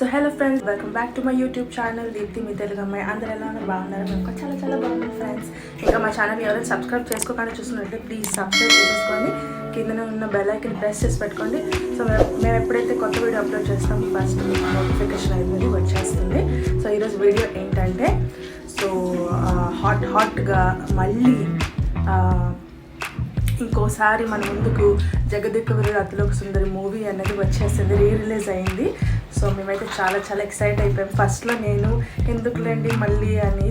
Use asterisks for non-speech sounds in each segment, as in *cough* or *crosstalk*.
So hello friends welcome back to my YouTube channel Deepti మీ తెలుగు అమ్మాయి అందరూ ఎలా ఉన్నారు? బాగున్నారు? మేము చాలా చాలా బాగున్నాం ఫ్రెండ్స్ ఇంకా మా ఛానల్ ఎవరైనా సబ్స్క్రైబ్ చేసుకోకుండా చూస్తున్నట్లయితే ప్లీజ్ సబ్స్క్రైబ్ చేసుకోండి. కింద ఉన్న బెల్ ఐకన్ ప్రెస్ చేసి పెట్టుకోండి. సో మేము మేము ఎప్పుడైతే కొత్త వీడియో అప్లోడ్ చేస్తాం ఫస్ట్ నోటిఫికేషన్ అనేది వచ్చేస్తుంది. సో ఈరోజు వీడియో ఏంటంటే సో హాట్ హాట్గా మళ్ళీ ఇంకోసారి మన ముందుకు జగదిక్క వీరుడు అతిలోక సుందరి మూవీ అనేది వచ్చేసింది రీ రిలీజ్ అయింది. సో మేమైతే చాలా చాలా ఎక్సైట్ అయిపోయాం. ఫస్ట్లో నేను ఎందుకులేండి మళ్ళీ అని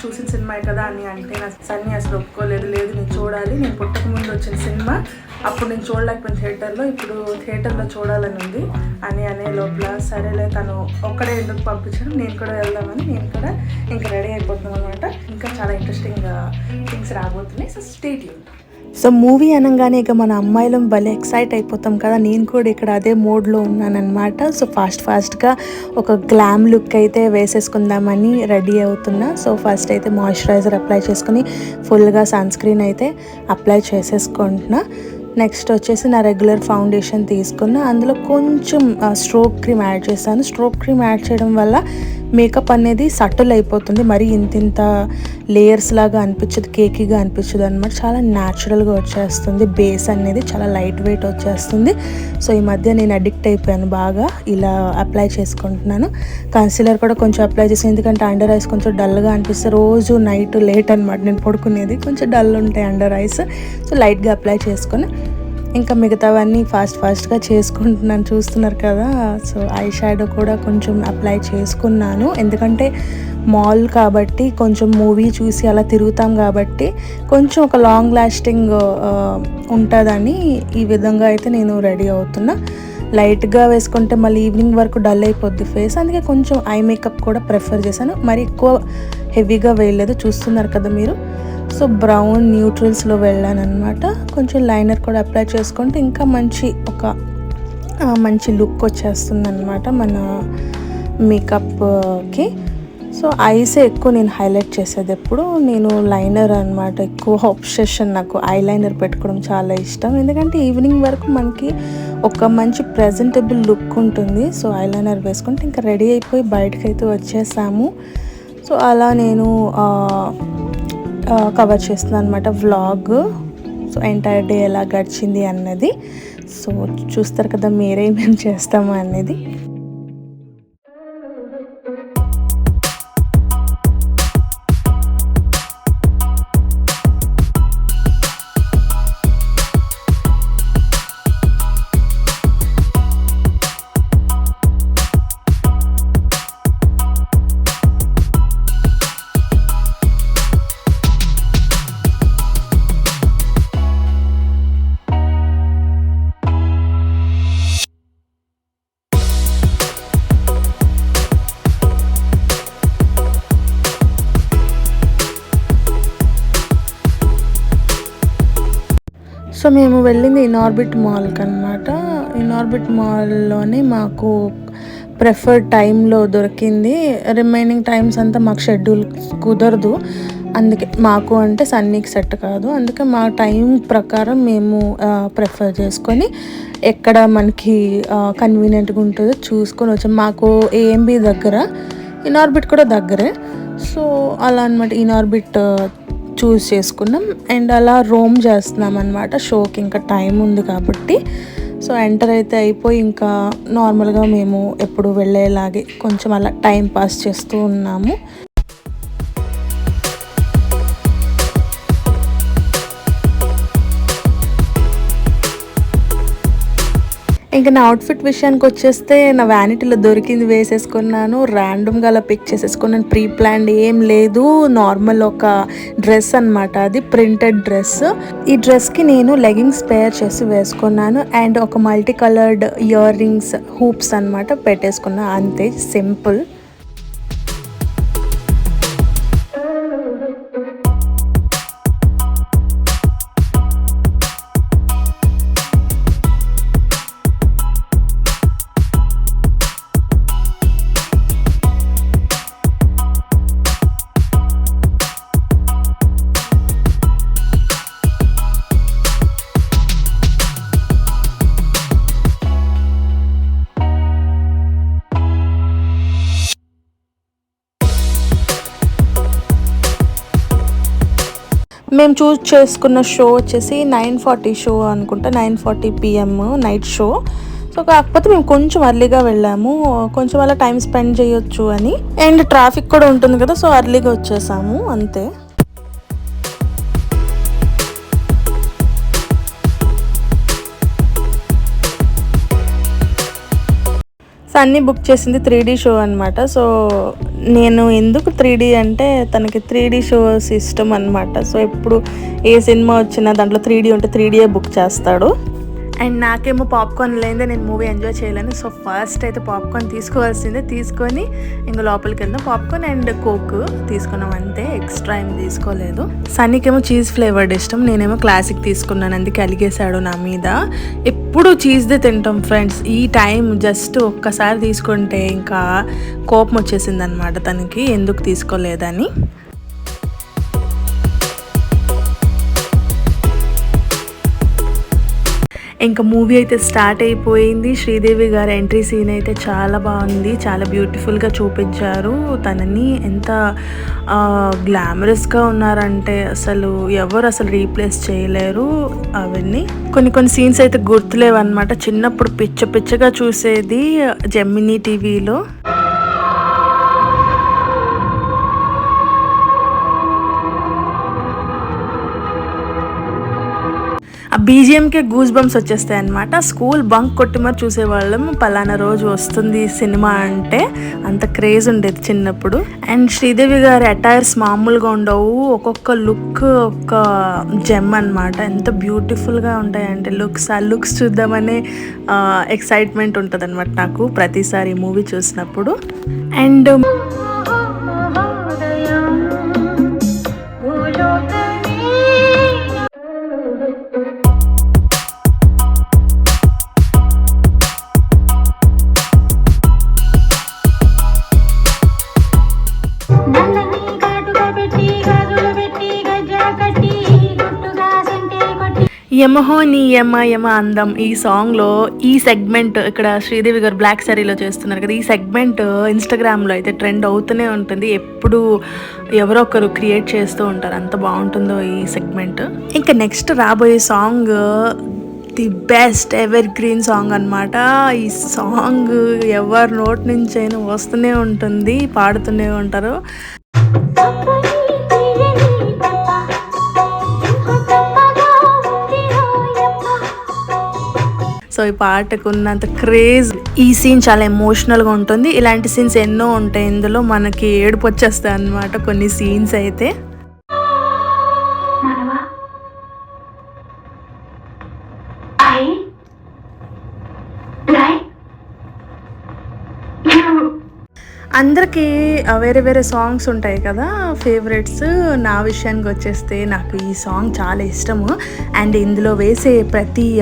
చూసిన సినిమా కదా అని అంటే నా సన్ని అసలు ఒప్పుకోలేదు. లేదు నేను చూడాలి. నేను పుట్టక ముందు వచ్చిన సినిమా. అప్పుడు నేను చూడలేకపోయిన థియేటర్లో. ఇప్పుడు థియేటర్లో చూడాలని ఉంది అని అనే లోపల సరేలే తను ఒక్కడే ఎందుకు పంపించడం? నేను కూడా వెళ్దామని నేను కూడా ఇంకా రెడీ అయిపోతున్నాం అనమాట ఇంకా చాలా ఇంట్రెస్టింగ్ థింగ్స్ రాబోతున్నాయి. సో స్టేట్ సో మూవీ అనగానే ఇక మన అమ్మాయిలం భలే ఎక్సైట్ అయిపోతాం కదా. నేను కూడా ఇక్కడ అదే మోడ్లో ఉన్నానన్నమాట. సో ఫాస్ట్ ఫాస్ట్గా ఒక గ్లామ్ లుక్ అయితే వేసేసుకుందామని రెడీ అవుతున్నా. సో ఫస్ట్ అయితే మాయిశ్చరైజర్ అప్లై చేసుకుని ఫుల్గా సన్ స్క్రీన్ అయితే అప్లై చేసేసుకుంటున్నా. నెక్స్ట్ వచ్చేసి నా రెగ్యులర్ ఫౌండేషన్ తీసుకున్న. అందులో కొంచెం స్ట్రోక్ క్రీమ్ యాడ్ చేశాను. స్ట్రోక్ క్రీమ్ యాడ్ చేయడం వల్ల మేకప్ అనేది సటిల్ అయిపోతుంది. మరి ఇంత ఇంత లేయర్స్ లాగా అనిపించదు కేకీగా అనిపించదు అనమాట చాలా న్యాచురల్గా వచ్చేస్తుంది. బేస్ అనేది చాలా లైట్ వెయిట్ వచ్చేస్తుంది. సో ఈ మధ్య నేను అడిక్ట్ అయిపోయాను బాగా. ఇలా అప్లై చేసుకుంటున్నాను. కన్సీలర్ కూడా కొంచెం అప్లై చేసి ఎందుకంటే అండర్ ఐస్ కొంచెం డల్గా అనిపిస్తే రోజు నైట్ లేట్ అనమాట నేను పడుకునేది. కొంచెం డల్ ఉంటాయి అండర్ ఐస్ సో లైట్గా అప్లై చేసుకొని ఇంకా మిగతావన్నీ ఫాస్ట్ ఫాస్ట్గా చేసుకుంటున్నాను చూస్తున్నారు కదా. సో ఐ షాడో కూడా కొంచెం అప్లై చేసుకున్నాను. ఎందుకంటే మాల్ కాబట్టి కొంచెం మూవీ చూసి అలా తిరుగుతాం కాబట్టి కొంచెం ఒక లాంగ్ లాస్టింగ్ ఉంటుందని ఈ విధంగా అయితే నేను రెడీ అవుతున్నా. లైట్గా వేసుకుంటే మళ్ళీ ఈవినింగ్ వరకు డల్ అయిపోద్ది ఫేస్. అందుకే కొంచెం ఐ మేకప్ కూడా ప్రిఫర్ చేశాను. మరి ఎక్కువ హెవీగా వేయలేదు. చూస్తున్నారు కదా మీరు. సో బ్రౌన్ న్యూట్రల్స్లో వెళ్ళాను అనమాట కొంచెం లైనర్ కూడా అప్లై చేసుకుంటే ఇంకా మంచి ఒక మంచి లుక్ వచ్చేస్తుంది అనమాట మన మేకప్కి. సో ఐసే ఎక్కువ నేను హైలైట్ చేసేది ఎప్పుడు. నేను లైనర్ అనమాట ఎక్కువ *laughs* ఆబ్సెషన్ నాకు. ఐ లైనర్ పెట్టుకోవడం చాలా ఇష్టం. ఎందుకంటే ఈవినింగ్ వరకు మనకి ఒక మంచి ప్రజెంటబుల్ లుక్ ఉంటుంది. సో ఐ వేసుకుంటే ఇంకా రెడీ అయిపోయి బయటకు అయితే వచ్చేసాము. సో అలా నేను కవర్ చేస్తున్నాను అనమాట వ్లాగ్ సో ఎంటైర్ డే ఎలా గడిచింది అన్నది. సో చూస్తారు కదా మీరే మేము చేస్తాము అనేది సో మేము వెళ్ళింది ఇన్ఆర్బిట్ మాల్కి అనమాట ఇన్ఆర్బిట్ మాల్లోనే మాకు ప్రిఫర్డ్ టైంలో దొరికింది. రిమైనింగ్ టైమ్స్ అంతా మాకు షెడ్యూల్ కుదరదు. అందుకే మాకు అంటే సన్నీకి సెట్ కాదు. అందుకే మా టైం ప్రకారం మేము ప్రిఫర్ చేసుకొని ఎక్కడ మనకి కన్వీనియంట్గా ఉంటుందో చూసుకొని వచ్చాం. మాకు ఏఎంబి దగ్గర ఇన్ఆర్బిట్ కూడా దగ్గరే. సో అలా అనమాట ఇన్ఆర్బిట్ చూస్ చేసుకున్నాం. అండ్ అలా రోమ్ చేస్తున్నాం అనమాట షోకి ఇంకా టైం ఉంది కాబట్టి. సో ఎంటర్ అయితే అయిపోయి ఇంకా నార్మల్గా మేము ఎప్పుడు వెళ్ళేలాగే కొంచెం అలా టైం పాస్ చేస్తూ ఉన్నాము. ఇంకా నా అవుట్ఫిట్ విషయానికి వచ్చేస్తే నా వ్యానిటీలో దొరికింది వేసేసుకున్నాను. ర్యాండమ్గా అలా పిక్ చేసేసుకున్నాను ప్రీ ప్లాన్డ్ ఏం లేదు. నార్మల్ ఒక డ్రెస్ అన్నమాట అది ప్రింటెడ్ డ్రెస్ ఈ డ్రెస్కి నేను లెగింగ్స్ పేర్ చేసి వేసుకున్నాను. అండ్ ఒక multi coloured ear rings hoops అనమాట పెట్టేసుకున్నాను అంతే సింపుల్ మేము చూస్ చేసుకున్న షో వచ్చేసి నైన్ ఫార్టీ షో అనుకుంటా nine forty PM night show so కాకపోతే మేము కొంచెం అర్లీగా వెళ్ళాము. కొంచెం అలా టైం స్పెండ్ చేయొచ్చు అని. అండ్ ట్రాఫిక్ కూడా ఉంటుంది కదా సో అర్లీగా వచ్చేసాము అంతే. సో అన్నీ బుక్ చేసింది త్రీ డీ షో అనమాట సో నేను ఎందుకు త్రీ డీ అంటే తనకి త్రీ డీ షోస్ ఇష్టం అనమాట సో ఎప్పుడు ఏ సినిమా వచ్చినా దాంట్లో త్రీ డీ ఉంటే త్రీ డీయే బుక్ చేస్తాడు. అండ్ నాకేమో పాప్కార్న్ లేదే నేను మూవీ ఎంజాయ్ చేయలేను. సో ఫస్ట్ అయితే పాప్కార్న్ తీసుకోవాల్సిందే. తీసుకొని ఇంకా లోపలికి వెళ్దాం. పాప్కార్న్ అండ్ కోక్ తీసుకున్నాం అంతే. ఎక్స్ట్రా ఏం తీసుకోలేదు. సన్నీకేమో చీజ్ ఫ్లేవర్డ్ ఇష్టం. నేనేమో క్లాసిక్ తీసుకున్నాను. అందుకే అలిగేశాడు నా మీద. ఎప్పుడు చీజ్దే తింటాం ఫ్రెండ్స్. ఈ టైం జస్ట్ ఒక్కసారి తీసుకుంటే ఇంకా కోపం వచ్చేసింది అనమాట తనకి. ఎందుకు తీసుకోలేదని. ఇంకా మూవీ అయితే స్టార్ట్ అయిపోయింది. శ్రీదేవి గారి ఎంట్రీ సీన్ అయితే చాలా బాగుంది. చాలా బ్యూటిఫుల్గా చూపించారు. తనని ఎంత గ్లామరస్గా ఉన్నారంటే అసలు ఎవరు అసలు రీప్లేస్ చేయలేరు. అవన్నీ కొన్ని కొన్ని సీన్స్ అయితే గుర్తులేవన్నమాట. చిన్నప్పుడు పిచ్చ పిచ్చగా చూసేది జెమినీ టీవీలో. ఆ బీజిఎంకే గూస్ బంప్స్ వచ్చేస్తాయి అనమాట స్కూల్ బంక్ కొట్టి మరి చూసేవాళ్ళం పలానా రోజు వస్తుంది సినిమా అంటే అంత క్రేజ్ ఉండేది చిన్నప్పుడు. అండ్ శ్రీదేవి గారి అటైర్స్ మామూలుగా ఉండవు. ఒక్కొక్క లుక్ ఒక జెమ్ అనమాట ఎంత బ్యూటిఫుల్గా ఉంటాయంటే లుక్స్ ఆ లుక్స్ చూద్దామనే ఎక్సైట్మెంట్ ఉంటుంది అనమాట నాకు ప్రతిసారి మూవీ చూసినప్పుడు. అండ్ యమహో నీ యమ యమ అందం ఈ సాంగ్లో ఈ సెగ్మెంట్ ఇక్కడ శ్రీదేవి గారు బ్లాక్ శారీలో చేస్తున్నారు కదా ఈ సెగ్మెంట్ ఇన్స్టాగ్రామ్లో అయితే ట్రెండ్ అవుతూనే ఉంటుంది. ఎప్పుడు ఎవరో ఒకరు క్రియేట్ చేస్తూ ఉంటారు. అంత బాగుంటుందో ఈ సెగ్మెంట్ ఇంకా నెక్స్ట్ రాబోయే song the best evergreen song అనమాట ఈ సాంగ్ ఎవరి నోటి నుంచైనా వస్తూనే ఉంటుంది పాడుతూనే ఉంటారు. సో ఈ పాటకు ఉన్నంత క్రేజ్ ఈ సీన్ చాలా ఎమోషనల్గా ఉంటుంది. ఇలాంటి సీన్స్ ఎన్నో ఉంటాయి. ఇందులో మనకి ఏడుపు వచ్చేస్తాయి అనమాట కొన్ని సీన్స్ అయితే. అందరికీ వేరే వేరే సాంగ్స్ ఉంటాయి కదా ఫేవరెట్స్ నా విషయానికి వచ్చేస్తే నాకు ఈ సాంగ్ చాలా ఇష్టము. అండ్ ఇందులో వేసే ప్రతి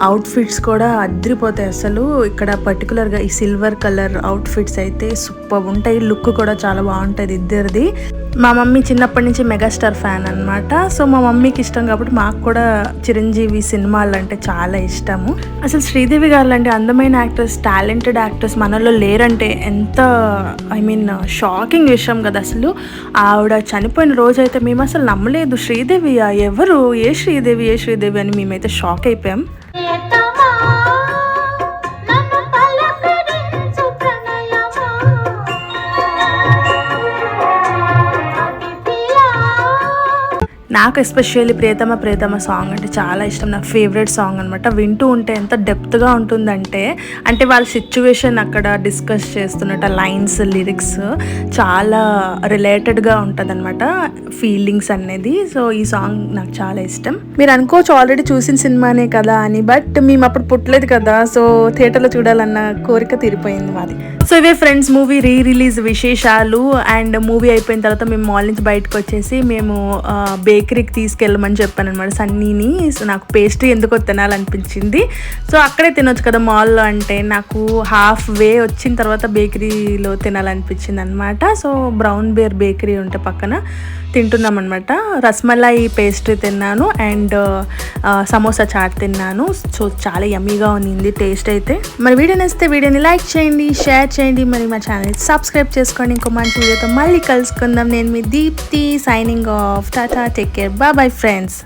అవుట్ఫిట్స్ కూడా అద్రిపోతాయి అసలు. ఇక్కడ పర్టికులర్గా ఈ సిల్వర్ కలర్ అవుట్ఫిట్స్ అయితే సూపర్ ఉంటాయి. లుక్ కూడా చాలా బాగుంటుంది ఇద్దరిది. మా మమ్మీ చిన్నప్పటి నుంచి మెగాస్టార్ ఫ్యాన్ అనమాట సో మా మమ్మీకి ఇష్టం కాబట్టి మాకు కూడా చిరంజీవి సినిమాలు అంటే చాలా ఇష్టము. అసలు శ్రీదేవి గారు లాంటి అందమైన యాక్టర్స్ టాలెంటెడ్ యాక్టర్స్ మనలో లేరంటే ఎంత ఐ మీన్ షాకింగ్ విషయం కదా అసలు. ఆవిడ చనిపోయిన రోజు అయితే మేము అసలు నమ్మలేదు. శ్రీదేవి ఎవరు? ఏ శ్రీదేవి? ఏ శ్రీదేవి అని మేమైతే షాక్ అయిపోయాం. నాకు ఎస్పెషల్లీ ప్రియతమ ప్రియతమ సాంగ్ అంటే చాలా ఇష్టం. నా ఫేవరెట్ సాంగ్ అనమాట వింటూ ఉంటే ఎంత డెప్త్గా ఉంటుందంటే అంటే వాళ్ళ సిచ్యువేషన్ అక్కడ డిస్కస్ చేస్తున్నట్టు లైన్స్ లిరిక్స్ చాలా రిలేటెడ్గా ఉంటుంది అనమాట ఫీలింగ్స్ అనేది. సో ఈ సాంగ్ నాకు చాలా ఇష్టం. మీరు అనుకోవచ్చు ఆల్రెడీ చూసిన సినిమానే కదా అని బట్ మేము అప్పుడు పుట్టలేదు కదా సో థియేటర్లో చూడాలన్న కోరిక తీరిపోయింది మాది. సో ఇవే ఫ్రెండ్స్ మూవీ రీ రిలీజ్ విశేషాలు. అండ్ మూవీ అయిపోయిన తర్వాత మేము మాల్ నుంచి బయటకు వచ్చేసి మేము బేకరీకి తీసుకెళ్ళమని చెప్పాను అనమాట సన్నీని. సో నాకు పేస్ట్రీ ఎందుకో తినాలనిపించింది. సో అక్కడే తినొచ్చు కదా మాల్లో అంటే నాకు హాఫ్ వే వచ్చిన తర్వాత బేకరీలో తినాలనిపించింది అనమాట సో బ్రౌన్ బేర్ బేకరీ ఉంటే పక్కన తింటున్నాం అనమాట రస్మలై పేస్ట్రీ తిన్నాను అండ్ సమోసా చాట్ తిన్నాను. సో చాలా యమ్మీగా ఉన్నింది టేస్ట్ అయితే. మరి వీడియో నచ్చితే వీడియోని లైక్ చేయండి షేర్ చేయండి. మరి మా ఛానల్ సబ్స్క్రైబ్ చేసుకోండి. ఇంకో మంచి వీడియోతో మళ్ళీ కలుసుకుందాం. నేను మీ Deepti signing off. Tata take take care bye bye friends